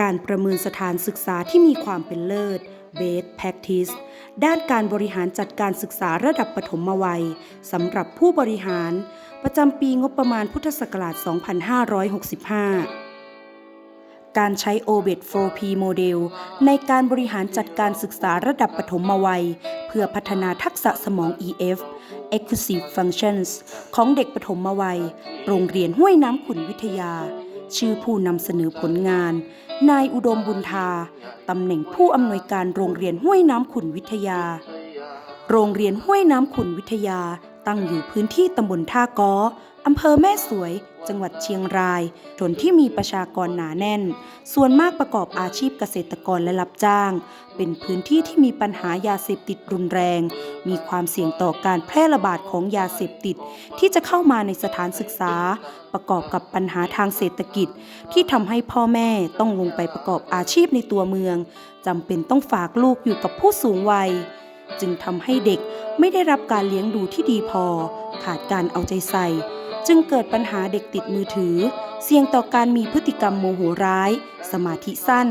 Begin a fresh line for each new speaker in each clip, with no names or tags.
การประเมินสถานศึกษาที่มีความเป็นเลิศ Best Practice ด้านการบริหารจัดการศึกษาระดับปฐมวัยสำหรับผู้บริหาร ประจำปีงบประมาณพุทธศักราช 2565 การใช้ OBET 4P โมเดลในการบริหารจัดการศึกษาระดับปฐมวัย เพื่อพัฒนาทักษะสมอง EF Exclusive Functions ของเด็กปฐมวัย โรงเรียนห้วยน้ำขุนวิทยา ชื่อผู้นำเสนอผลงาน นายอุดมบุญทา ตำแหน่งผู้อำนวยการโรงเรียนห้วยน้ำขุนวิทยา โรงเรียนห้วยน้ำขุนวิทยา ตั้งอยู่พื้นที่ตำบลท่าก้อ อำเภอแม่สวย จังหวัดเชียงรายชนที่มีประชากรหนาแน่น ส่วนมากประกอบอาชีพเกษตรกรและรับจ้าง เป็นพื้นที่ที่มีปัญหายาเสพติดรุนแรง มีความเสี่ยงต่อการแพร่ระบาดของยาเสพติด ที่จะเข้ามาในสถานศึกษา ประกอบกับปัญหาทางเศรษฐกิจ ที่ทำให้พ่อแม่ต้องลงไปประกอบอาชีพในตัวเมืองจำเป็นต้องฝากลูกอยู่กับผู้สูงวัย จึงทำให้เด็กไม่ได้รับการเลี้ยงดูที่ดีพอ ขาดการเอาใจใส่ จึงเกิดปัญหาเด็กติดมือถือ เสี่ยงต่อการมีพฤติกรรมโมโหร้าย สมาธิสั้น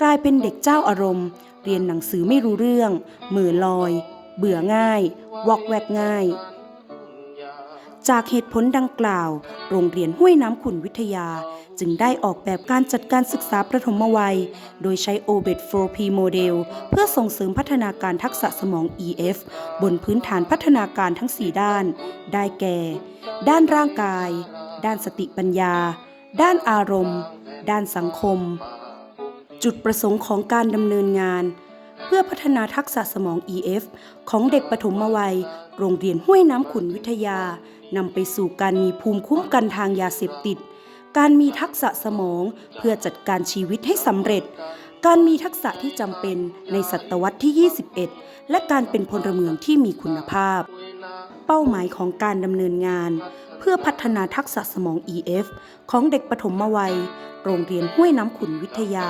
กลายเป็นเด็กเจ้าอารมณ์ เรียนหนังสือไม่รู้เรื่องมือลอย เบื่อง่าย วอกแวกง่าย จากเหตุผลดังกล่าว โรงเรียนห้วยน้ำขุนวิทยา จึงได้ออกแบบการจัดการศึกษาประถมวัย โดยใช้ OBET 4P โมเดลเพื่อส่งเสริมพัฒนาการทักษะสมอง EF บนพื้นฐานพัฒนาการทั้ง 4 ด้าน ได้แก่ ด้านร่างกาย ด้านสติปัญญา ด้านอารมณ์ ด้านสังคม จุดประสงค์ของการดำเนินงาน เพื่อพัฒนาทักษะสมอง EF ของเด็กปฐมวัย โรงเรียนห้วยน้ำขุนวิทยานำไปสู่การมีภูมิคุ้มกันทางยาเสพติด การมีทักษะสมองเพื่อจัดการชีวิตให้สำเร็จ การมีทักษะที่จำเป็นในศตวรรษที่ 21 และการเป็นพลเมืองที่มีคุณภาพ เป้าหมายของการดำเนินงาน เพื่อพัฒนาทักษะสมอง EF ของเด็กปฐมวัย โรงเรียนห้วยน้ำขุนวิทยา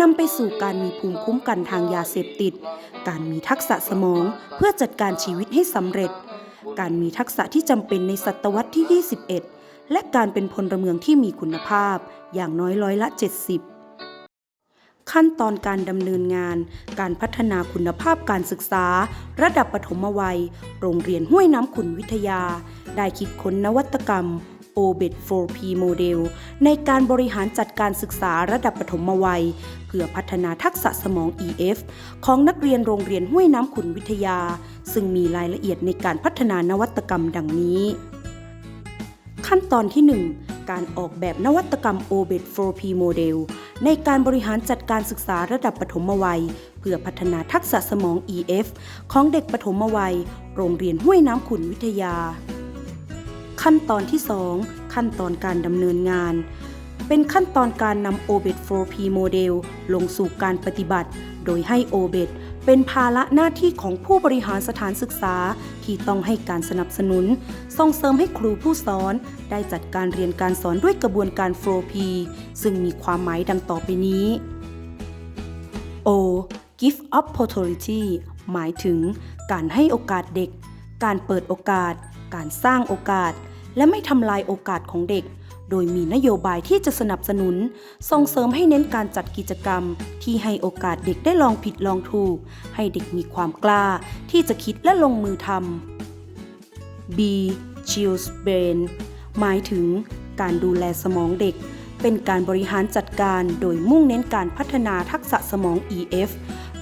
นำไปสู่การมีภูมิคุ้มกันทางยาเสพติด การมีทักษะสมองเพื่อจัดการชีวิตให้สำเร็จ การมีทักษะที่จำเป็นในศตวรรษที่ 21 และการเป็นพลเมืองที่มีคุณภาพอย่างน้อยร้อยละ 70 ขั้นตอนการดำเนินงาน การพัฒนาคุณภาพการศึกษา ระดับปฐมวัย โรงเรียนห้วยน้ำขุนวิทยา ได้คิดค้นนวัตกรรม OBET 4P โมเดลในการบริหารจัดการศึกษาระดับปฐมวัย เพื่อพัฒนาทักษะสมอง EF ของนักเรียนโรงเรียนห้วยน้ำขุนวิทยา ซึ่งมีรายละเอียดในการพัฒนานวัตกรรมดังนี้ ขั้นตอนที่ 1 การออกแบบนวัตกรรม OBED 4P Model ในการบริหารจัดการศึกษาระดับปฐมวัย เพื่อพัฒนาทักษะสมอง EF ของเด็กปฐมวัย โรงเรียนห้วยน้ำขุนวิทยา ขั้นตอนที่ 2 ขั้นตอนการดำเนินงาน เป็นขั้นตอนการนำ OBET 4P โมเดลลงสู่การปฏิบัติ โดยให้ OBET เป็นภาระหน้าที่ของผู้บริหารสถานศึกษา ที่ต้องให้การสนับสนุน ส่งเสริมให้ครูผู้สอน ได้จัดการเรียนการสอนด้วยกระบวนการ 4P ซึ่งมีความหมายดังต่อไปนี้ O give opportunity หมายถึง การให้โอกาสเด็ก การเปิดโอกาส การสร้างโอกาส และไม่ทำลายโอกาสของเด็ก โดยมีนโยบายที่จะสนับสนุน ส่งเสริมให้เน้นการจัดกิจกรรม ที่ให้โอกาสเด็กได้ลองผิดลองถูก ให้เด็กมีความกล้า ที่จะคิดและลงมือทำ B Child's Brain หมายถึงการดูแลสมองเด็ก เป็นการบริหารจัดการโดยมุ่งเน้นการพัฒนาทักษะสมอง EF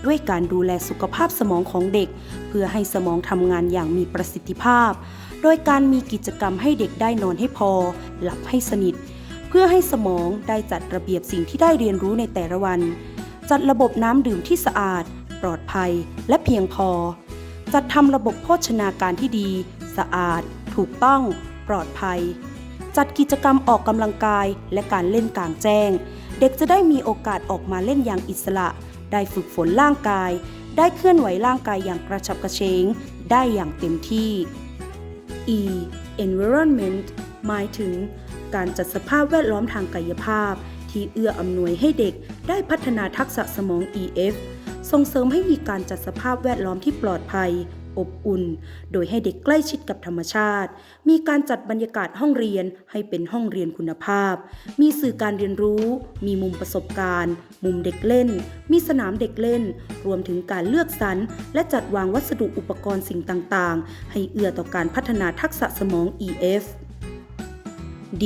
ด้วยการดูแลสุขภาพสมองของเด็ก เพื่อให้สมองทำงานอย่างมีประสิทธิภาพ โดยการมีกิจกรรมให้เด็กได้นอนให้พอ หลับให้สนิท เพื่อให้สมองได้จัดระเบียบสิ่งที่ได้เรียนรู้ในแต่ละวัน จัดระบบน้ำดื่มที่สะอาด ปลอดภัย และเพียงพอ จัดทำระบบโภชนาการที่ดี สะอาด ถูกต้อง ปลอดภัย จัดกิจกรรมออกกำลังกายและการเล่นกลางแจ้ง เด็กจะได้มีโอกาสออกมาเล่นอย่างอิสระ ได้ฝึกฝนร่างกาย ได้เคลื่อนไหวร่างกายอย่างกระฉับกระเฉงได้อย่างเต็มที่ E environment หมายถึง การจัดสภาพแวดล้อมทางกายภาพ ที่เอื้ออำนวยให้เด็กได้พัฒนาทักษะสมอง EF ส่งเสริมให้มีการจัดสภาพแวดล้อมที่ปลอดภัย อบอุ่น โดยให้เด็กใกล้ชิดกับธรรมชาติ มีการจัดบรรยากาศห้องเรียนให้เป็นห้องเรียนคุณภาพ มีสื่อการเรียนรู้ มีมุมประสบการณ์ มุมเด็กเล่น มีสนามเด็กเล่น รวมถึงการเลือกสรรและจัดวางวัสดุอุปกรณ์สิ่งต่างๆ ให้เอื้อต่อการพัฒนาทักษะสมอง EF D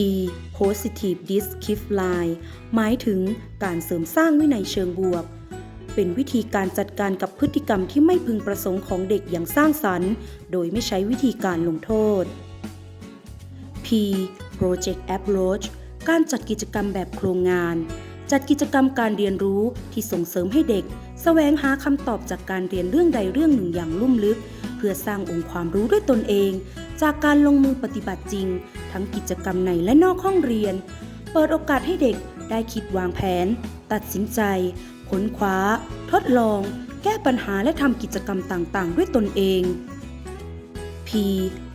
Positive Discreline หมายถึงการเสริมสร้างวินัยเชิงบวก เป็นวิธีการจัดการกับพฤติกรรมที่ไม่พึงประสงค์ของเด็กอย่างสร้างสรรค์ โดยไม่ใช้วิธีการลงโทษ P Project Approach การจัดกิจกรรมแบบโครงงาน จัดกิจกรรมการเรียนรู้ที่ส่งเสริมให้เด็กแสวงหาคำตอบจากการเรียนเรื่องใดเรื่องหนึ่งอย่างลุ่มลึก เพื่อสร้างองค์ความรู้ด้วยตนเอง จากการลงมือปฏิบัติจริง ทั้งกิจกรรมในและนอกห้องเรียน เปิดโอกาสให้เด็กได้คิดวางแผน ตัดสินใจ ค้นคว้า ทดลอง แก้ปัญหาและทำกิจกรรมต่างๆ ด้วยตนเอง P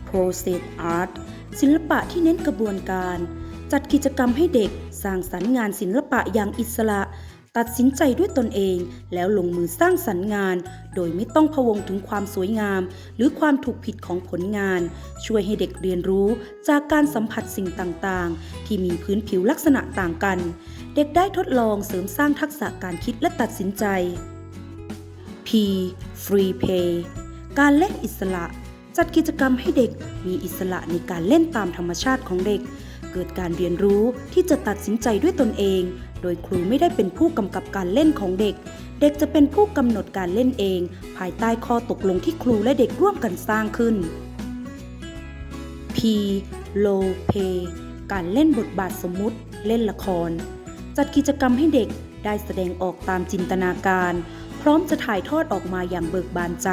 Process Art ศิลปะที่เน้นกระบวนการ จัดกิจกรรมให้เด็กสร้างสรรค์งานศิลปะอย่างอิสระ ตัดสินใจด้วยตนเอง แล้วลงมือสร้างสรรค์งาน โดยไม่ต้องพะวงถึงความสวยงาม หรือความถูกผิดของผลงาน ช่วยให้เด็กเรียนรู้จากการสัมผัสสิ่งต่างๆ ที่มีพื้นผิวลักษณะต่างกัน ด็กได้ทดลองเสริมสร้างทักษะการคิดและตัดสินใจ P Free Play การเล่นอิสระ จัดกิจกรรมให้เด็กมีอิสระในการเล่นตามธรรมชาติของเด็ก เกิดการเรียนรู้ที่จะตัดสินใจด้วยตนเอง โดยครูไม่ได้เป็นผู้กำกับการเล่นของเด็ก เด็กจะเป็นผู้กำหนดการเล่นเอง ภายใต้ข้อตกลงที่ครูและเด็กร่วมกันสร้างขึ้น P Low Play การเล่นบทบาทสมมุติ เล่นละคร จัดกิจกรรมให้เด็กได้แสดงออกตามจินตนาการ พร้อมจะถ่ายทอดออกมาอย่างเบิกบานใจ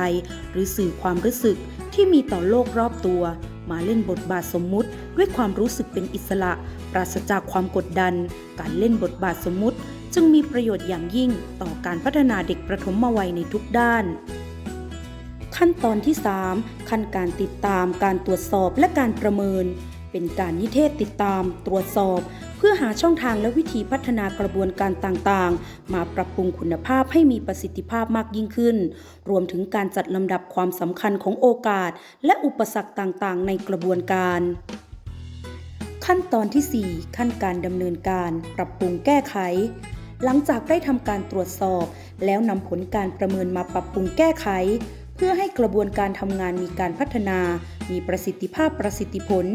หรือสื่อความรู้สึกที่มีต่อโลกรอบตัว มาเล่นบทบาทสมมุติ ด้วยความรู้สึกเป็นอิสระ ปราศจากความกดดัน การเล่นบทบาทสมมุติ จึงมีประโยชน์อย่างยิ่งต่อการพัฒนาเด็กประถมวัยในทุกด้านขั้นตอนที่ 3 ขั้นการติดตามการตรวจสอบและการประเมิน เป็นการนิเทศติดตาม ตรวจสอบ เพื่อหาช่องทางและวิธีพัฒนากระบวนการต่างๆ มาปรับปรุงคุณภาพให้มีประสิทธิภาพมากยิ่งขึ้น รวมถึงการจัดลำดับความสำคัญของโอกาส และอุปสรรคต่างๆ ในกระบวนการ ขั้นตอนที่ 4 ขั้นการดำเนินการ ปรับปรุงแก้ไขหลังจากได้ทำการตรวจสอบ แล้วนำผลการประเมินมาปรับปรุงแก้ไข เพื่อให้กระบวนการทำงานมีการพัฒนา มีประสิทธิภาพประสิทธิผล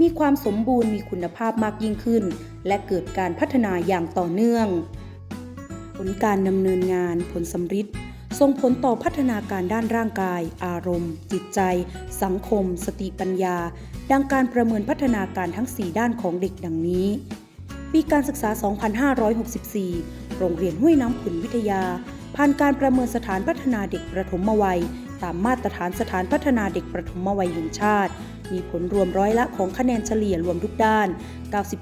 มีความสมบูรณ์มีคุณภาพมากยิ่งขึ้น และเกิดการพัฒนาอย่างต่อเนื่อง ผลการดำเนินงานผลสำฤทธิ์ส่งผลต่อพัฒนาการด้านร่างกาย อารมณ์ จิตใจ สังคม สติปัญญา ดังการประเมินพัฒนาการทั้ง 4 ด้านของเด็กดังนี้ ปีการศึกษา 2564 โรงเรียนห้วยน้ำขุนวิทยา ผ่านการประเมินสถานพัฒนาเด็กประถมวัย ตามมาตรฐานสถานพัฒนาเด็กประถมวัยแห่งชาติ มีผลรวมร้อยละของคะแนนเฉลี่ยรวมทุกด้าน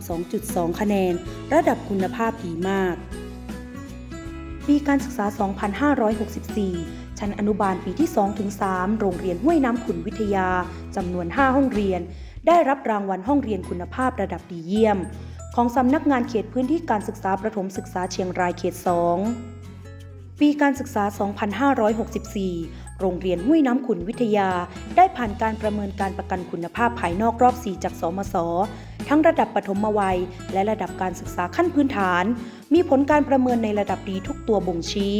92.2 คะแนน ระดับคุณภาพดีมาก ปีการศึกษา 2564ชั้นอนุบาลปีที่2-3โรงเรียนห้วยน้ำขุนวิทยา จำนวน 5 ห้องเรียน ได้รับรางวัลห้องเรียนคุณภาพระดับดีเยี่ยม ของสำนักงานเขตพื้นที่การศึกษาประถมศึกษาเชียงรายเขต 2 ปีการศึกษา 2564 โรงเรียนห้วยน้ำขุนวิทยา ได้ผ่านการประเมินการประกันคุณภาพภายนอกรอบ 4 จากสมศทั้งระดับปฐมวัย และระดับการศึกษาขั้นพื้นฐาน มีผลการประเมินในระดับดีทุกตัวบ่งชี้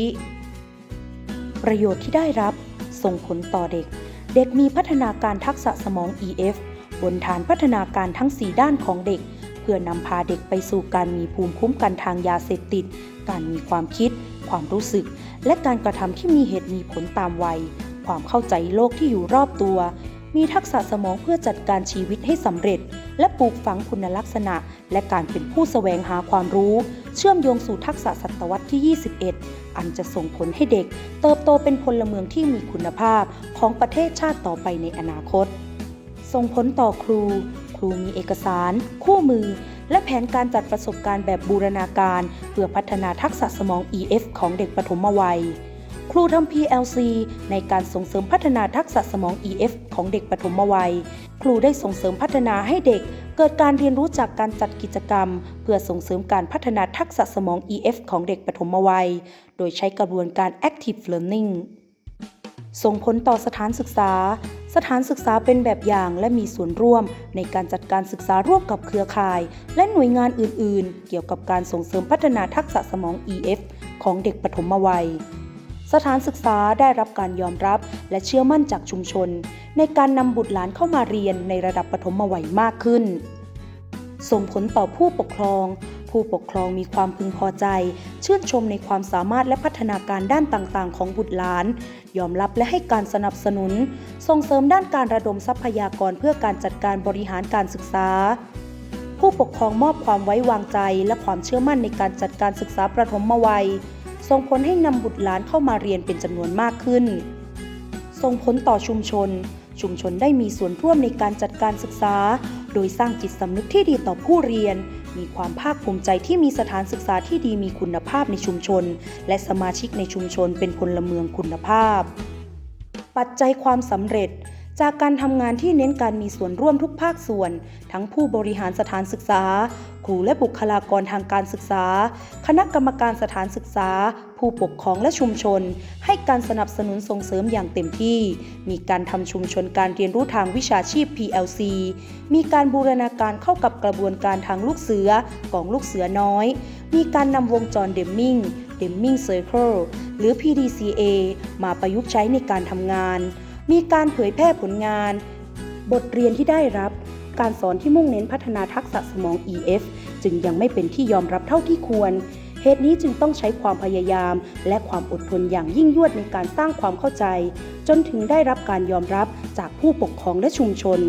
ประโยชน์ที่ได้รับ ส่งผลต่อเด็ก เด็กมีพัฒนาการทักษะสมอง EF บนฐานพัฒนาการทั้ง 4 ด้านของเด็ก เพื่อนำพาเด็กไปสู่การมีภูมิคุ้มกันทางยาเสพติด การมีความคิด ความรู้สึก และการกระทำที่มีเหตุมีผลตามวัย ความเข้าใจโลกที่อยู่รอบตัว มีทักษะสมองเพื่อจัดการชีวิตให้สำเร็จ และปลูกฝังคุณลักษณะ และการเป็นผู้แสวงหาความรู้ เชื่อมโยงสู่ทักษะศตวรรษที่ 21 อันจะส่งผลให้เด็ก เติบโตเป็นพลเมืองที่มีคุณภาพของประเทศชาติต่อไปในอนาคต ส่งผลต่อครู ครูมีเอกสาร คู่มือ และแผนการจัดประสบการณ์แบบบูรณาการ เพื่อพัฒนาทักษะสมอง EF ของเด็กปฐมวัย ครูทำ PLC ในการส่งเสริมพัฒนาทักษะสมอง EF ของเด็กปฐมวัย ครูได้ส่งเสริมพัฒนาให้เด็กเกิดการเรียนรู้จากการจัดกิจกรรม เพื่อส่งเสริมการพัฒนาทักษะสมอง EF ของเด็กปฐมวัย โดยใช้กระบวนการ Active Learning ส่งผลต่อสถานศึกษา สถานศึกษาเป็นแบบอย่างและมีส่วนร่วม ในการจัดการศึกษาร่วมกับเครือข่าย และหน่วยงานอื่น ๆ เกี่ยวกับการส่งเสริมพัฒนาทักษะสมอง EF ของเด็กปฐมวัย สถานศึกษาได้รับการยอมรับและเชื่อมั่นจากชุมชน ในการนำบุตรหลานเข้ามาเรียนในระดับปฐมวัยมากขึ้น ส่งผลต่อผู้ปกครอง ผู้ปกครองมีความพึงพอใจ ชื่นชมในความสามารถและพัฒนาการด้านต่างๆ ของบุตรหลาน ยอมรับและให้การสนับสนุน ส่งเสริมด้านการระดมทรัพยากรเพื่อการจัดการบริหารการศึกษา ผู้ปกครองมอบความไว้วางใจและความเชื่อมั่นในการจัดการศึกษาประถมวัย ส่งผลให้นำบุตรหลานเข้ามาเรียนเป็นจำนวนมากขึ้น ส่งผลต่อชุมชน ชุมชนได้มีส่วนร่วมในการจัดการศึกษา โดยสร้างจิตสำนึกที่ดีต่อผู้เรียน มีความภาคภูมิใจที่มีสถานศึกษาที่ดีมีคุณภาพในชุมชน และสมาชิกในชุมชนเป็นพลเมืองคุณภาพ ปัจจัยความสำเร็จ จากการทำงานที่เน้นการมีส่วนร่วมทุกภาคส่วน ทั้งผู้บริหารสถานศึกษา ครูและบุคลากรทางการศึกษา คณะกรรมการสถานศึกษา ผู้ปกครองและชุมชน ให้การสนับสนุนส่งเสริมอย่างเต็มที่ มีการทำชุมชนการเรียนรู้ทางวิชาชีพ PLC มีการบูรณาการเข้ากับกระบวนการทางลูกเสือกองลูกเสือน้อย มีการนำวงจรเดมมิงเดมมิงเซอร์เคิลหรือ PDCA มาประยุกต์ใช้ในการทำงาน มีการเผยแพร่ผลงาน บทเรียนที่ได้รับ การสอนที่มุ่งเน้นพัฒนาทักษะสมอง EF จึงยังไม่เป็นที่ยอมรับเท่าที่ควร เหตุนี้จึงต้องใช้ความพยายาม และความอดทนอย่างยิ่งยวดในการสร้างความเข้าใจ จนถึงได้รับการยอมรับจากผู้ปกครองและชุมชน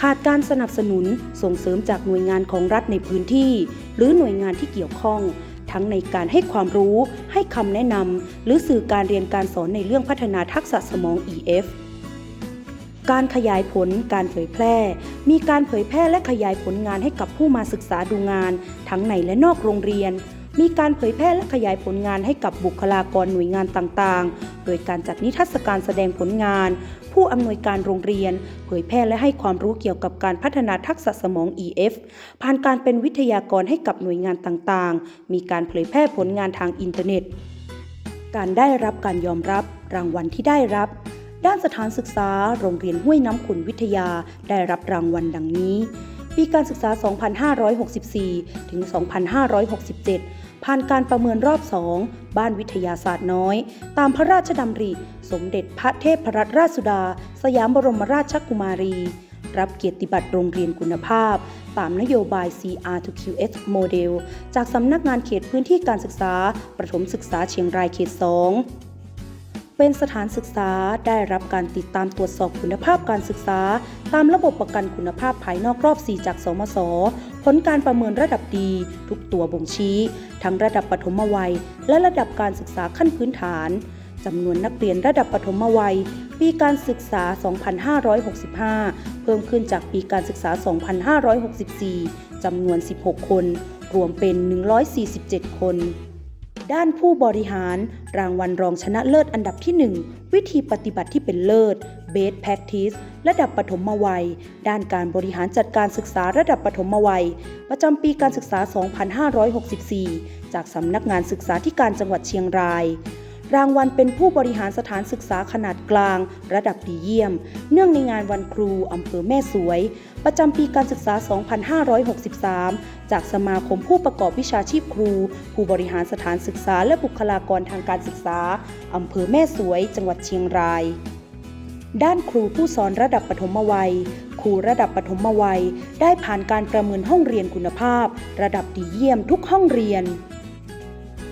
ขาดการสนับสนุนส่งเสริมจากหน่วยงานของรัฐในพื้นที่ หรือหน่วยงานที่เกี่ยวข้อง ทั้งในการให้ความรู้ ให้คำแนะนำหรือสื่อการเรียนการสอนในเรื่องพัฒนาทักษะสมอง EF การขยายผล การเผยแพร่ มีการเผยแพร่และขยายผลงานให้กับผู้มาศึกษาดูงาน ทั้งในและนอกโรงเรียน มีการเผยแพร่และขยายผลงานให้กับบุคลากรหน่วยงานต่างๆ โดยการจัดนิทรรศการแสดงผลงาน ผู้อำนวยการโรงเรียน เผยแพร่และให้ความรู้เกี่ยวกับการพัฒนาทักษะสมอง EF ผ่านการเป็นวิทยากรให้กับหน่วยงานต่างๆ มีการเผยแพร่ผลงานทางอินเทอร์เน็ต การได้รับการยอมรับรางวัลที่ได้รับด้านสถานศึกษาโรงเรียนห้วยน้ำขุนวิทยาได้รับรางวัลดังนี้ ปีการศึกษา 2564 ถึง 2567 ผ่านการประเมินรอบ2บ้านวิทยาศาสตร์น้อย ตามพระราชดำริ สมเด็จพระเทพรัตนราชสุดา สยามบรมราชกุมารี รับเกียรติบัตรโรงเรียนคุณภาพ ตามนโยบาย CR2QS โมเดลจากสำนักงานเขตพื้นที่การศึกษา ประถมศึกษาเชียงรายเขต 2เป็นสถานศึกษาได้รับการติดตามตรวจสอบคุณภาพการศึกษา ตามระบบประกันคุณภาพภายนอกรอบ 4 จากสมส ผลการประเมินระดับดี ทุกตัวบ่งชี้ ทั้งระดับปฐมวัย และระดับการศึกษาขั้นพื้นฐานจำนวนนักเรียนระดับปฐมวัย ปีการศึกษา 2565 เพิ่มขึ้นจากปีการศึกษา 2564 จำนวน 16 คน รวมเป็น 147 คน ด้านผู้บริหาร รางวัลรองชนะเลิศอันดับที่ 1 วิธีปฏิบัติที่เป็นเลิศ Best Practice ระดับปฐมวัย ด้านการบริหารจัดการศึกษาระดับปฐมวัย ประจำปีการศึกษา 2564 จากสำนักงานศึกษาธิการจังหวัดเชียงราย รางวัลเป็นผู้บริหารสถานศึกษาขนาดกลาง ระดับดีเยี่ยม เนื่องในงานวันครูอำเภอแม่สวย ประจำปีการศึกษา 2563 จากสมาคมผู้ประกอบวิชาชีพครู ผู้บริหารสถานศึกษาและบุคลากรทางการศึกษาอำเภอแม่สวย จังหวัดเชียงราย ด้านครูผู้สอนระดับปฐมวัยครูระดับปฐมวัย ได้ผ่านการประเมินห้องเรียนคุณภาพ ระดับดีเยี่ยมทุกห้องเรียน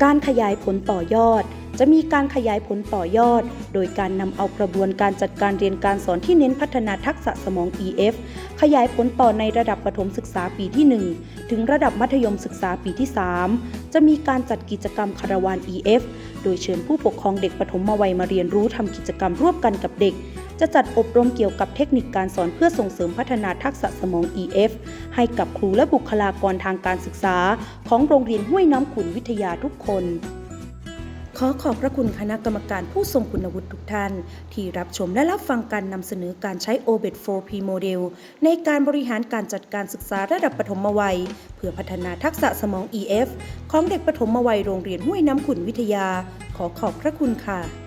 การขยายผลต่อยอด จะมีการขยายผลต่อยอด โดยการนำเอากระบวนการจัดการเรียนการสอนที่เน้นพัฒนาทักษะสมอง EF ขยายผลต่อในระดับประถมศึกษาปีที่ 1 ถึงระดับมัธยมศึกษาปีที่ 3 จะมีการจัดกิจกรรมคาราวาน EF โดยเชิญผู้ปกครองเด็กปฐมวัยมาเรียนรู้ทำกิจกรรมร่วมกันกับเด็ก จะจัดอบรมเกี่ยวกับเทคนิคการสอนเพื่อส่งเสริมพัฒนาทักษะสมอง EF ให้กับครูและบุคลากรทางการศึกษา ของโรงเรียนห้วยน้ำขุนวิทยาทุกคน อขอบพระคุณคณะกรรมการผู้ทรงคุณวุฒิทุกท่าน ที่รับชมและรับฟังการนำเสนอการใช้ OBED 4P โมเดลในการบริหารการจัดการศึกษาระดับปฐมวัย เพื่อพัฒนาทักษะสมอง EF ของเด็กปฐมวัยโรงเรียนห้วยน้ำขุนวิทยา ขอขอบพระคุณค่ะ